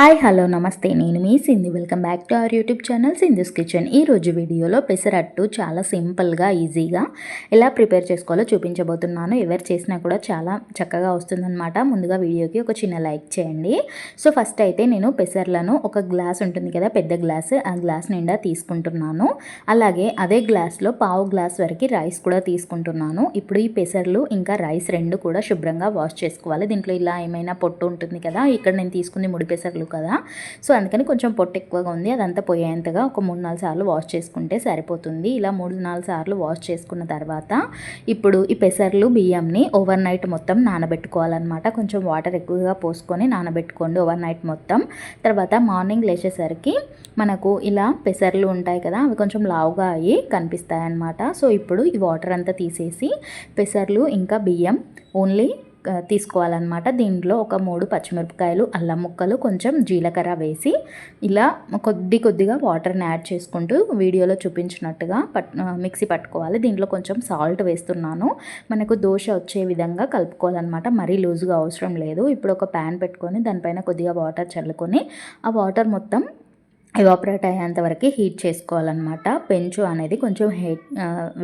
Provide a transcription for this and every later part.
Hi hello నమస్తే. నేను మీ Sindhu. Welcome back to our YouTube channel Sindhu's kitchen. ఈ రోజు వీడియోలో పెసరట్టు చాలా సింపుల్గా ఈజీగా ఎలా ప్రిపేర్ చేసుకోవాలో చూపించబోతున్నాను. ఎవరు చేసినా కూడా చాలా చక్కగా వస్తుందన్నమాట. ముందుగా వీడియోకి ఒక చిన్న లైక్ చేయండి. సో ఫస్ట్ అయితే నేను పెసర్లను ఒక గ్లాస్ ఉంటుంది కదా పెద్ద గ్లాస్ ఆ గ్లాస్ నిండా తీసుకుంటున్నాను. అలాగే అదే గ్లాస్లో పావు గ్లాస్ వరకు రైస్ కూడా తీసుకుంటున్నాను. ఇప్పుడు ఈ పెసర్లు ఇంకా రైస్ రెండు కూడా శుభ్రంగా వాష్ చేసుకోవాలి. దీంట్లో ఇలా ఏమైనా పొట్టు ఉంటుంది కదా ఇక్కడ నేను తీసుకుంది ముడి పెసర్లు కదా. సో అందుకని కొంచెం పొట్టు ఎక్కువగా ఉంది. అదంతా పోయేంతగా ఒక మూడు నాలుగు సార్లు వాష్ చేసుకుంటే సరిపోతుంది. ఇలా మూడు నాలుగు సార్లు వాష్ చేసుకున్న తర్వాత ఇప్పుడు ఈ పెసర్లు బియ్యంని ఓవర్ నైట్ మొత్తం నానబెట్టుకోవాలన్నమాట. కొంచెం వాటర్ ఎక్కువగా పోసుకొని నానబెట్టుకోండి ఓవర్ నైట్ మొత్తం. తర్వాత మార్నింగ్ లేచేసరికి మనకు ఇలా పెసర్లు ఉంటాయి కదా అవి కొంచెం లావుగా అయ్యి కనిపిస్తాయి అన్నమాట సో ఇప్పుడు ఈ వాటర్ అంతా తీసేసి పెసర్లు ఇంకా బియ్యం ఓన్లీ తీసుకోవాలన్నమాట. దీంట్లో ఒక మూడు పచ్చిమిరపకాయలు అల్లం ముక్కలు కొంచెం జీలకర్ర వేసి ఇలా కొద్ది కొద్దిగా వాటర్ని యాడ్ చేసుకుంటూ వీడియోలో చూపించినట్టుగా పట్ మిక్సీ పట్టుకోవాలి. దీంట్లో కొంచెం సాల్ట్ వేస్తున్నాను. మనకు దోశ వచ్చే విధంగా కలుపుకోవాలన్నమాట. మరీ లూజ్గా అవసరం లేదు. ఇప్పుడు ఒక ప్యాన్ పెట్టుకొని దానిపైన కొద్దిగా వాటర్ చల్లుకొని ఆ వాటర్ మొత్తం ఎవాపరేట్ అయ్యేంత వరకు హీట్ చేసుకోవాలన్నమాట. పెంచు అనేది కొంచెం హే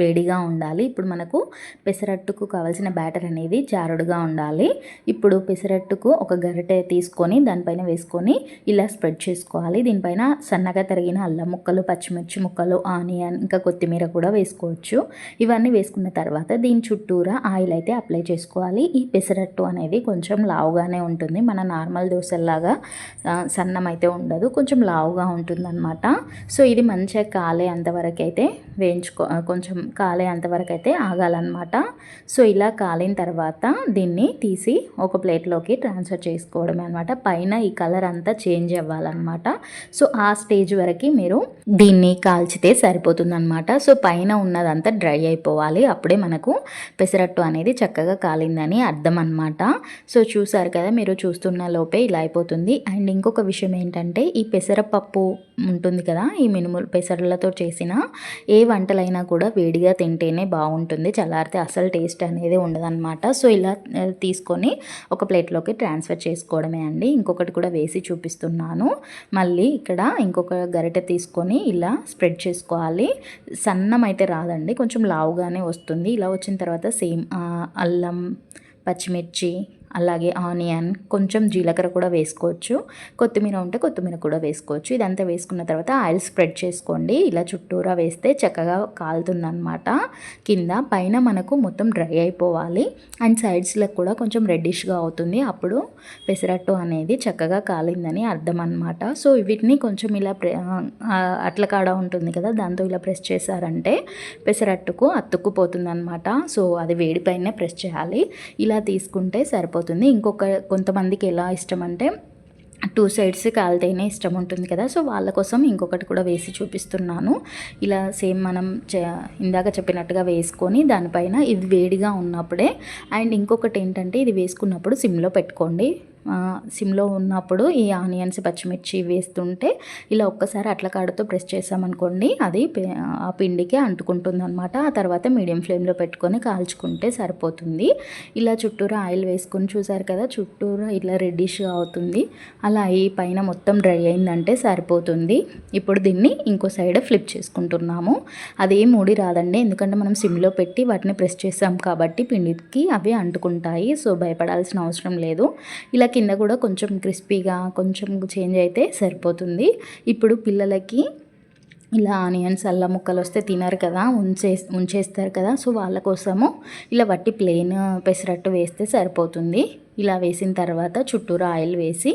వేడిగా ఉండాలి. ఇప్పుడు మనకు పెసరట్టుకు కావాల్సిన బ్యాటర్ అనేది జారుడుగా ఉండాలి. ఇప్పుడు పెసరట్టుకు ఒక గరిటె తీసుకొని దానిపైన వేసుకొని ఇలా స్ప్రెడ్ చేసుకోవాలి. దీనిపైన సన్నగా తరిగిన అల్లం ముక్కలు పచ్చిమిర్చి ముక్కలు ఆనియన్ ఇంకా కొత్తిమీర కూడా వేసుకోవచ్చు. ఇవన్నీ వేసుకున్న తర్వాత దీని చుట్టూరా ఆయిల్ అయితే అప్లై చేసుకోవాలి. ఈ పెసరట్టు అనేది కొంచెం లావుగానే ఉంటుంది. మన నార్మల్ దోశల్లాగా సన్నం అయితే ఉండదు. కొంచెం లావుగా ఉంటుందన్నమాట సో ఇది మంచిగా కాలే అంతవరకు అయితే వేయించుకో కొంచెం కాలే అంతవరకు అయితే ఆగాలన్నమాట. సో ఇలా కాలిన తర్వాత దీన్ని తీసి ఒక ప్లేట్లోకి ట్రాన్స్ఫర్ చేసుకోవడమే అనమాట పైన ఈ కలర్ అంతా చేంజ్ అవ్వాలన్నమాట. సో ఆ స్టేజ్ వరకు మీరు దీన్ని కాల్చితే సరిపోతుందన్నమాట. సో పైన ఉన్నదంతా డ్రై అయిపోవాలి. అప్పుడే మనకు పెసరట్టు అనేది చక్కగా కాలిందని అర్థం అనమాట సో చూసారు కదా మీరు చూస్తున్న లోపే ఇలా అయిపోతుంది. అండ్ ఇంకొక విషయం ఏంటంటే ఈ పెసరపప్పు ఉంటుంది కదా ఈ మినుములు పెసర్లతో చేసిన ఏ వంటలైనా కూడా వేడిగా తింటేనే బాగుంటుంది. చల్లారితే అసలు టేస్ట్ అనేది ఉండదన్నమాట. సో ఇలా తీసుకొని ఒక ప్లేట్లోకి ట్రాన్స్ఫర్ చేసుకోవడమే అండి. ఇంకొకటి కూడా వేసి చూపిస్తున్నాను. మళ్ళీ ఇక్కడ ఇంకొక గరిటె తీసుకొని ఇలా స్ప్రెడ్ చేసుకోవాలి. సన్నం అయితే రాదండి కొంచెం లావుగానే వస్తుంది. ఇలా వచ్చిన తర్వాత సేమ్ అల్లం పచ్చిమిర్చి అలాగే ఆనియన్ కొంచెం జీలకర్ర కూడా వేసుకోవచ్చు. కొత్తిమీర ఉంటే కొత్తిమీర కూడా వేసుకోవచ్చు. ఇదంతా వేసుకున్న తర్వాత ఆయిల్ స్ప్రెడ్ చేసుకోండి. ఇలా చుట్టూరా వేస్తే చక్కగా కాలుతుందనమాట కింద పైన మనకు మొత్తం డ్రై అయిపోవాలి. అండ్ సైడ్స్లో కూడా కొంచెం రెడ్డిష్గా అవుతుంది. అప్పుడు పెసరట్టు అనేది చక్కగా కాలిందని అర్థం అనమాట సో వీటిని కొంచెం ఇలా ప్రె అట్ల కాడ ఉంటుంది కదా దాంతో ఇలా ప్రెస్ చేశారంటే పెసరట్టుకు అతుక్కుపోతుంది అనమాట సో అది వేడిపైనే ప్రెస్ చేయాలి. ఇలా తీసుకుంటే సరిపోతుంది. సరిపోతుంది ఇంకొక కొంతమందికి ఎలా ఇష్టం అంటే టూ సైడ్స్ కాలితేనే ఇష్టం ఉంటుంది కదా. సో వాళ్ళ కోసం ఇంకొకటి కూడా వేసి చూపిస్తున్నాను. ఇలా సేమ్ మనం ఇందాక చెప్పినట్టుగా వేసుకొని దానిపైన ఇది వేడిగా ఉన్నప్పుడే అండ్ ఇంకొకటి ఏంటంటే ఇది వేసుకున్నప్పుడు సిమ్లో పెట్టుకోండి. సిమ్లో ఉన్నప్పుడు ఈ ఆనియన్స్ పచ్చిమిర్చి వేస్తుంటే ఇలా ఒక్కసారి అట్ల కాడతో ప్రెస్ చేసామనుకోండి అది ఆ పిండికి అంటుకుంటుంది అనమాట ఆ తర్వాత మీడియం ఫ్లేమ్లో పెట్టుకొని కాల్చుకుంటే సరిపోతుంది. ఇలా చుట్టూరా ఆయిల్ వేసుకొని చూసారు కదా చుట్టూరా ఇలా రెడ్డిష్గా అవుతుంది. అలా ఈ పైన మొత్తం డ్రై అయిందంటే సరిపోతుంది. ఇప్పుడు దీన్ని ఇంకో సైడ్ ఫ్లిప్ చేసుకుంటున్నాము. అదే మూడి రాదండి ఎందుకంటే మనం సిమ్లో పెట్టి వాటిని ప్రెస్ చేసాం కాబట్టి పిండికి అవి అంటుకుంటాయి సో భయపడాల్సిన అవసరం లేదు. ఇలా కింద కూడా కొంచెం క్రిస్పీగా కొంచెం చేంజ్ అయితే సరిపోతుంది. ఇప్పుడు పిల్లలకి ఇలా ఆనియన్స్ అల్లం ముక్కలు వస్తే తినరు కదా ఉంచే ఉంచేస్తారు కదా సో వాళ్ళ కోసము ఇలా వట్టి ప్లెయిన్ పెసరట్టు వేస్తే సరిపోతుంది. ఇలా వేసిన తర్వాత చుట్టూరు ఆయిల్ వేసి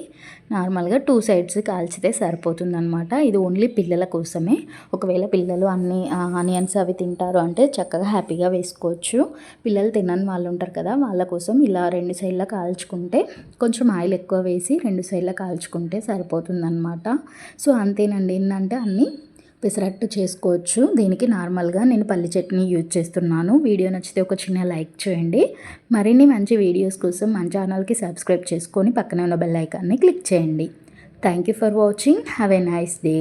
నార్మల్గా టూ సైడ్స్ కాల్చితే సరిపోతుంది అనమాట ఇది ఓన్లీ పిల్లల కోసమే. ఒకవేళ పిల్లలు అన్ని ఆనియన్స్ అవి తింటారు అంటే చక్కగా హ్యాపీగా వేసుకోవచ్చు. పిల్లలు తినని వాళ్ళు ఉంటారు కదా వాళ్ళ కోసం ఇలా రెండు సైడ్ల కాల్చుకుంటే కొంచెం ఆయిల్ ఎక్కువ వేసి రెండు సైడ్ల కాల్చుకుంటే సరిపోతుంది అనమాట సో అంతేనండి. ఏంటంటే అన్నీ పెసరట్టు చేసుకోవచ్చు. దీనికి నార్మల్గా నేను పల్లి చట్నీ యూజ్ చేస్తున్నాను. వీడియో నచ్చితే ఒక చిన్న లైక్ చేయండి. మరిన్ని మంచి వీడియోస్ కోసం మన ఛానల్కి సబ్స్క్రైబ్ చేసుకొని పక్కనే ఉన్న బెల్ ఐకాన్ని క్లిక్ చేయండి. Thank you for watching. Have a nice day.